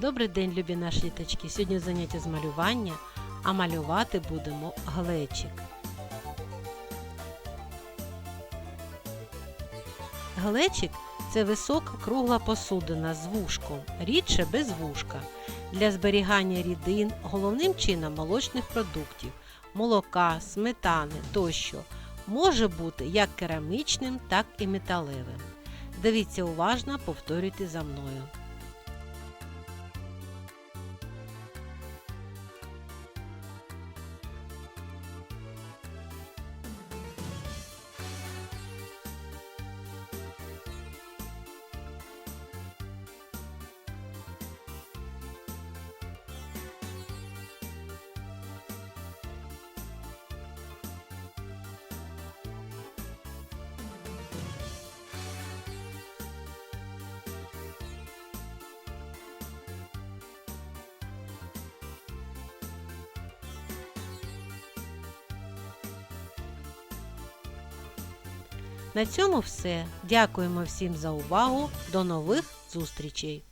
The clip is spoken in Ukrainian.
Добрий день, любі наші діточки. Сьогодні заняття з малювання, а малювати будемо глечик. Глечик це висока кругла посудина з вушком, рідше без вушка, для зберігання рідин, головним чином молочних продуктів, молока, сметани тощо. Може бути як керамічним, так і металевим. Дивіться уважно, повторюйте за мною. На цьому все. Дякуємо всім за увагу. До нових зустрічей!